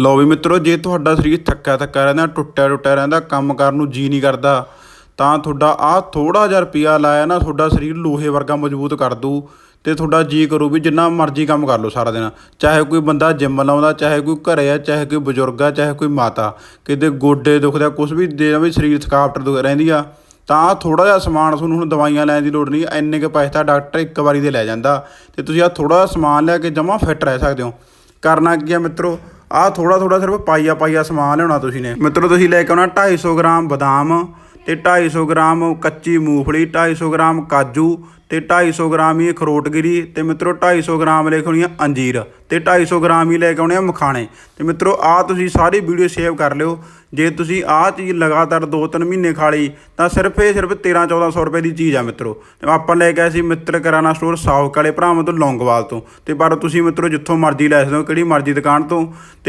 ਲਓ ਵੀ ਮਿੱਤਰੋ, ਜੇ ਤੁਹਾਡਾ ਸਰੀਰ ਥੱਕਾ ਥੱਕਾ ਰਹਿੰਦਾ, ਟੁੱਟਿਆ ਟੁੱਟਿਆ ਰਹਿੰਦਾ, ਕੰਮ ਕਰਨ ਨੂੰ ਜੀ ਨਹੀਂ ਕਰਦਾ, ਤਾਂ ਤੁਹਾਡਾ ਆਹ ਥੋੜਾ ਜਿਹਾ ਰੁਪਿਆ ਲਾਇਆ ਨਾ, ਤੁਹਾਡਾ ਸਰੀਰ ਲੋਹੇ ਵਰਗਾ ਮਜ਼ਬੂਤ ਕਰ ਦੂ ਤੇ ਤੁਹਾਡਾ ਜੀ ਕਰੂ ਵੀ ਜਿੰਨਾ ਮਰਜ਼ੀ ਕੰਮ ਕਰ ਲਓ ਸਾਰਾ ਦਿਨ। ਚਾਹੇ ਕੋਈ ਬੰਦਾ ਜਿੰਮ ਲਾਉਂਦਾ, ਚਾਹੇ ਕੋਈ ਘਰੇ ਆ, ਚਾਹੇ ਕੋਈ ਬਜ਼ੁਰਗ ਆ, ਚਾਹੇ ਕੋਈ ਮਾਤਾ, ਕਿਤੇ ਗੋਡੇ ਦੁਖਦਾ ਕੁਝ ਵੀ ਦੇ ਵੀ ਸਰੀਰ ਥਕਾਵਟ ਰਹਿੰਦੀ ਆ, ਤਾਂ ਥੋੜਾ ਜਿਹਾ ਸਮਾਨ ਤੁਹਾਨੂੰ ਹੁਣ ਦਵਾਈਆਂ ਲੈਣ ਦੀ ਲੋੜ ਨਹੀਂ, ਇੰਨੇ ਕੁ ਪੈਸੇ ਤਾਂ ਡਾਕਟਰ ਇੱਕ ਵਾਰੀ ਦੇ ਲੈ ਜਾਂਦਾ। ਤੇ ਤੁਸੀਂ ਆ ਥੋੜਾ ਜਿਹਾ ਸਮਾਨ ਲੈ ਕੇ ਜਮਾ ਫਿੱਟ ਰਹਿ ਸਕਦੇ ਹੋ। ਕਰਨਾ ਕੀ ਆ ਮਿੱਤਰੋ ਆਹ ਥੋੜਾ ਥੋੜਾ ਸਿਰਫ ਪਾਈਆ ਪਾਈਆ ਸਮਾਨ ਲਿਆਉਣਾ ਤੁਸੀਂ ਨੇ। ਮਿੱਤਰੋ, ਤੁਸੀਂ ਲੈ ਕੇ ਆਉਣਾ 250 ਗ੍ਰਾਮ ਬਦਾਮ। ਤੇ 250 ਗ੍ਰਾਮ ਕੱਚੀ ਮੂੰਗਫਲੀ 250 ਗ੍ਰਾਮ ਕਾਜੂ ਤੇ 250 ਗ੍ਰਾਮ ਹੀ ਅਖਰੋਟਗਿਰੀ ਤੇ ਮਿੱਤਰੋ 250 ਗ੍ਰਾਮ ਲੈ ਕੇ ਆਉਣੀ ਆ ਅੰਜੀਰ ਤੇ 250 ਗ੍ਰਾਮ ਹੀ ਲੈ ਕੇ ਆਉਣੇ ਆ ਮਖਾਣੇ। ਤੇ ਮਿੱਤਰੋ, ਆ ਤੁਸੀਂ ਸਾਰੀ ਵੀਡੀਓ ਸੇਵ ਕਰ ਲਿਓ। ਜੇ ਤੁਸੀਂ ਆਹ ਚੀਜ਼ ਲਗਾਤਾਰ 2-3 ਮਹੀਨੇ ਖਾ ਲਈ, ਤਾਂ ਸਿਰਫ ਇਹ ਸਿਰਫ 13-1400 ਰੁਪਏ ਦੀ ਚੀਜ਼ ਆ ਮਿੱਤਰੋ। ਤੇ ਆਪਾਂ ਲੈ ਕੇ ਆਏ ਸੀ ਮਿੱਤਰ ਕਰਾਣਾ ਸਟੋਰ ਸਾਊਕ ਵਾਲੇ ਭਰਾਵਾਂ ਤੋਂ ਲੌਂਗਵਾਲ ਤੋਂ। ਤੇ ਪਰ ਤੁਸੀਂ ਮਿੱਤਰੋ ਜਿੱਥੋਂ ਮਰਜ਼ੀ ਲੈ ਸਕਦੇ ਹੋ, ਕਿਹੜੀ ਮਰਜ਼ੀ ਦੁਕਾਨ ਤੋਂ ਤੇ।